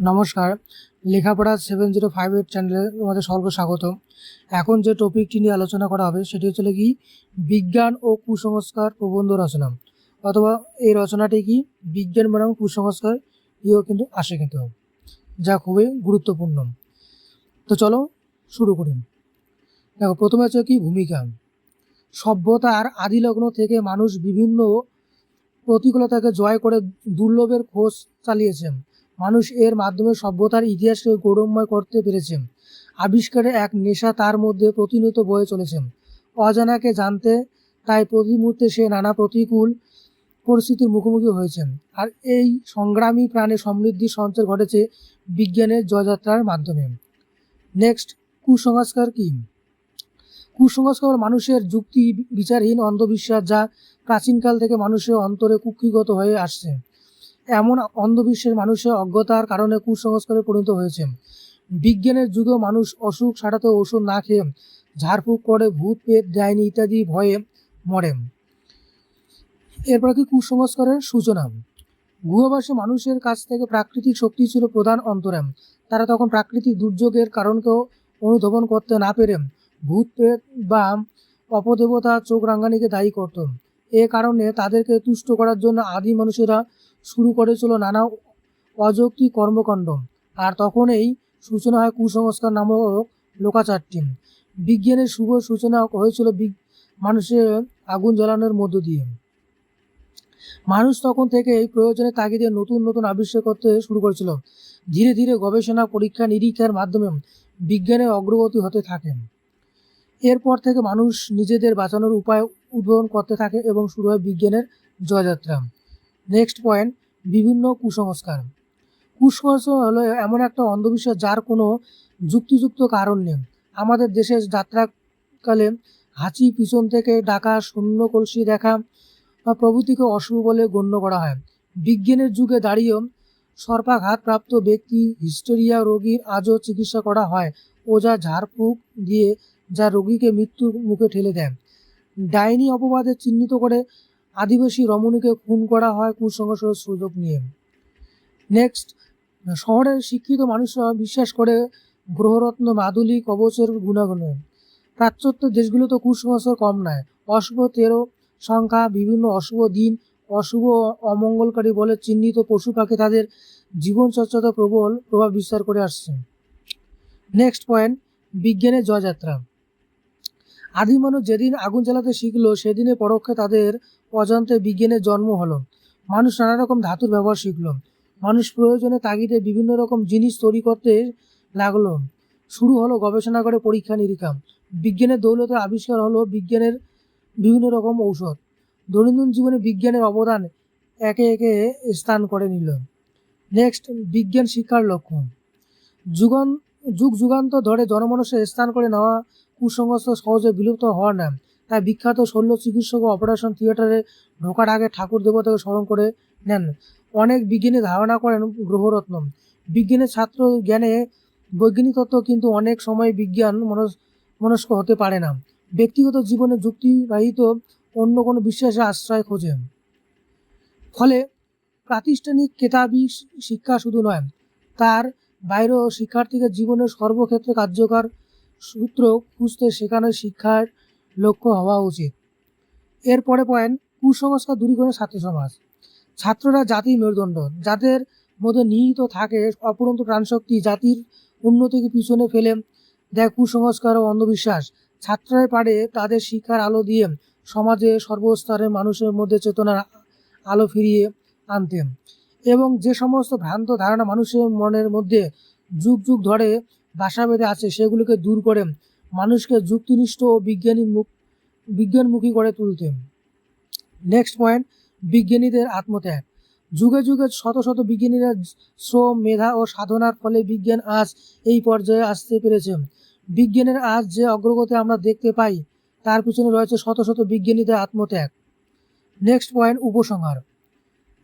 নমস্কার, লেখাপড়া seven zero five eight চ্যানেলে তোমাদের সকলকে স্বাগত। এখন যে টপিকটি নিয়ে আলোচনা করা হবে, সেটি হচ্ছে কি, বিজ্ঞান ও কুসংস্কার প্রবন্ধ রচনা। অথবা এই রচনাটি কি, বিজ্ঞান বনাম কুসংস্কার ইয়েও কিন্তু আসে কিন্তু। যা খুবই গুরুত্বপূর্ণ। তো চলো শুরু করি। দেখো, প্রথমে হচ্ছে কি, ভূমিকা। সভ্যতার আদিলগ্ন থেকে মানুষ বিভিন্ন প্রতিকূলতাকে জয় করে দুর্লভের খোঁজ চালিয়েছেন মানুষ এর মাধ্যমে সভ্যতার ইতিহাসকে গৌরবময় করতে পেরেছে আবিষ্কারে এক নেশা তার মধ্যে প্রতিনিয়ত বয়ে চলেছে অজানাকে জানতে তাই প্রতি মুহূর্তে সে নানা প্রতিকূল পরিস্থিতির মুখোমুখি হয়েছেন। আর এই সংগ্রামী প্রাণে সমৃদ্ধির সঞ্চার ঘটেছে বিজ্ঞানের জয়যাত্রার মাধ্যমে। নেক্সট, কুসংস্কার কি? কুসংস্কার মানুষের যুক্তি বিচারহীন অন্ধবিশ্বাস যা প্রাচীনকাল থেকে মানুষের অন্তরে কুক্ষিগত হয়ে আসছে। এমন অন্ধবিশ্বাস মানুষের অজ্ঞতার কারণে কুসংস্কারে পরিণত হয়েছে বিজ্ঞানের যুগেও মানুষ অসুখ সারাতে ওষুধ না খেয়ে ঝাড়ফুঁক করে, ভূত পেট ডাইনি ইত্যাদি ভয়ে মরে এরপর কি কুসংস্কারের সূচনা? গুহবাসী মানুষের কাছ থেকে প্রাকৃতিক শক্তি ছিল প্রধান অন্তরাম। তারা তখন প্রাকৃতিক দুর্যোগের কারণকেও অনুধাবন করতে না পেরে ভূত প্রেত বা অপদেবতা চোখ রাঙ্গানিকে দায়ী করত। এ কারণে তাদেরকে তুষ্ট করার জন্য আদি মানুষেরা শুরু করেছিল নানা অযৌক্তিক কর্মকাণ্ড। আর তখন এই সূচনা হয় কুসংস্কার নামক লোকাচারটি বিজ্ঞানের শুভ সূচনা হয়েছিল মানুষের আগুন জ্বালানোর মধ্য দিয়ে। মানুষ তখন থেকে এই প্রয়োজনের তাগিদে নতুন নতুন আবিষ্কার করতে শুরু করেছিল। ধীরে ধীরে গবেষণা, পরীক্ষা, নিরীক্ষার মাধ্যমে বিজ্ঞানের অগ্রগতি হতে থাকে। এরপর থেকে মানুষ নিজেদের বাঁচানোর উপায় উদ্ভাবন করতে থাকে এবং শুরু হয় বিজ্ঞানের জয়যাত্রা। নেক্সট পয়েন্ট, বিভিন্ন কুসংস্কার। কুসংস্কার হলো এমন একটা অন্ধবিশ্বাস যার কোনো যুক্তিযুক্ত কারণ নেই। আমাদের দেশে যাত্রাকালে হাঁচি, পিছন থেকে ডাকা, শূন্য কলসি দেখা বা প্রভৃতিকে অশুভ বলে গণ্য করা হয়। বিজ্ঞানের যুগে দাঁড়িয়েও সর্পাঘাতপ্রাপ্ত ব্যক্তি হিস্টেরিয়া রোগীর আজও চিকিৎসা করা হয় ওজা ঝাড়ফুঁক দিয়ে যা রোগীকে মৃত্যুর মুখে ঠেলে দেয়। ডাইনি অপবাদে চিহ্নিত করে আদিবাসী রমণীকে খুন করা হয় কুসংস্কারের সুযোগ নিয়ে। নেক্সট শহরের শিক্ষিত মানুষরা বিশ্বাস করে গ্রহরত্ন মাদুলি কবচের গুণাগুণে। প্রাচ্যত্য দেশগুলোতে কুসংস্কার কম নয়। অশুভ তেরো সংখ্যা, বিভিন্ন অশুভ দিন, অশুভ অমঙ্গলকারী বলে চিহ্নিত পশু পাখি তাদের জীবনচর্চাতে প্রবল প্রভাব বিস্তার করে আসছে। নেক্সট পয়েন্ট বিজ্ঞানের জয়যাত্রা। আদি মানুষ যেদিন আগুন জ্বালাতে শিখলো সেদিনে পরোক্ষে তাদের অজান্তে বিজ্ঞানের জন্ম হলো। মানুষ নানা রকম ধাতুর ব্যবহার শিখল। মানুষ প্রয়োজনে তাগিদে বিভিন্ন রকম জিনিস তৈরি করতে লাগল। শুরু হলো গবেষণা করে পরীক্ষা নিরীক্ষা। বিজ্ঞানের দৌলতে আবিষ্কার হলো বিজ্ঞানের বিভিন্ন রকম ঔষধ। দৈনন্দিন জীবনে বিজ্ঞানের অবদান একে একে স্থান করে নিল। নেক্সট বিজ্ঞান শিক্ষার লক্ষ্য। যুগান যুগ যুগান্ত ধরে জনমানুষের স্থান করে নেওয়া কুসংস্কার সহজে বিলুপ্ত হওয়ার নাম। তাই বিখ্যাত শল্য চিকিৎসক অপারেশন থিয়েটারে ঢোকার আগে ঠাকুর দেবতাকে স্মরণ করে নেন। অনেক বিজ্ঞানী ধারণা করেন গ্রহরত্ন। বিজ্ঞানের ছাত্র জ্ঞানে বৈজ্ঞানিক তত্ত্ব কিন্তু অনেক সময় বিজ্ঞান মনস মনস্ক হতে পারে না। ব্যক্তিগত জীবনে যুক্তিবাহিত অন্য কোনো বিশ্বাসে আশ্রয় খোঁজে। ফলে প্রাতিষ্ঠানিক কেতাবি শিক্ষা শুধু নয়, তার বাইরেও শিক্ষার্থীকে জীবনের সর্বক্ষেত্রে কার্যকর সূত্র খুঁজতে শেখানো শিক্ষার লক্ষ্য হওয়া উচিত। এরপরে পয়েন্ট, কুসংস্কার দূরীকরণের ছাত্র সমাজ। ছাত্ররা জাতির মেরুদণ্ড, যাদের মধ্যে নিহিত থাকে অপরন্ত প্রাণশক্তি, জাতির উন্নতিকে পিছনে ফেলে দেয় কুসংস্কার ও অন্ধবিশ্বাস। ছাত্ররাই পারে তাদের শিক্ষার আলো দিয়ে সমাজে সর্বস্তরের মানুষের মধ্যে চেতনার আলো ফিরিয়ে আনতেন এবং যে সমস্ত ভ্রান্ত ধারণা মানুষের মনের মধ্যে যুগ যুগ ধরে বাসা বেঁধে আছে, সেগুলোকে দূর করে মানুষকে যুক্তিনিষ্ঠ ও বিজ্ঞানী মুখ, বিজ্ঞানমুখী করে তুলতে। নেক্সট পয়েন্ট বিজ্ঞানীদের আত্মত্যাগ। যুগে যুগে শত শত বিজ্ঞানীরা শ্রম, মেধা ও সাধনার ফলে বিজ্ঞান আজ এই পর্যায়ে আসতে পেরেছে। বিজ্ঞানের আজ যে অগ্রগতি আমরা দেখতে পাই, তার পিছনে রয়েছে শত শত বিজ্ঞানীদের আত্মত্যাগ। নেক্সট পয়েন্ট উপসংহার।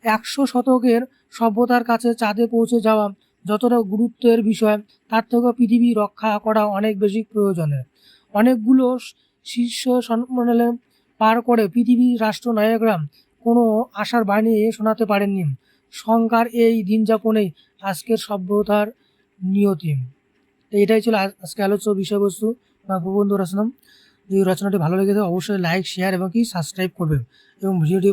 একশো শতকের সভ্যতার কাছে চাঁদে পৌঁছে যাওয়া যতটা গুরুত্বের বিষয়, তার থেকেও পৃথিবী রক্ষা করা অনেক বেশি প্রয়োজনের। অনেকগুলো শীর্ষ সম্মেলনে পার করে পৃথিবীর রাষ্ট্রনায়করা কোনো আশার বাণী শোনাতে পারেননি। সংকার এই দিন যাপনেই আজকের সভ্যতার নিয়তি। তো এটাই ছিল আজ- আজকে আলোচ্য বিষয়বস্তু। বা প্রবন্ধ রচনা যদি রচনাটি ভালো লেগে থাকে, অবশ্যই লাইক শেয়ার এবং কি সাবস্ক্রাইব করবে এবং ভিডিওটি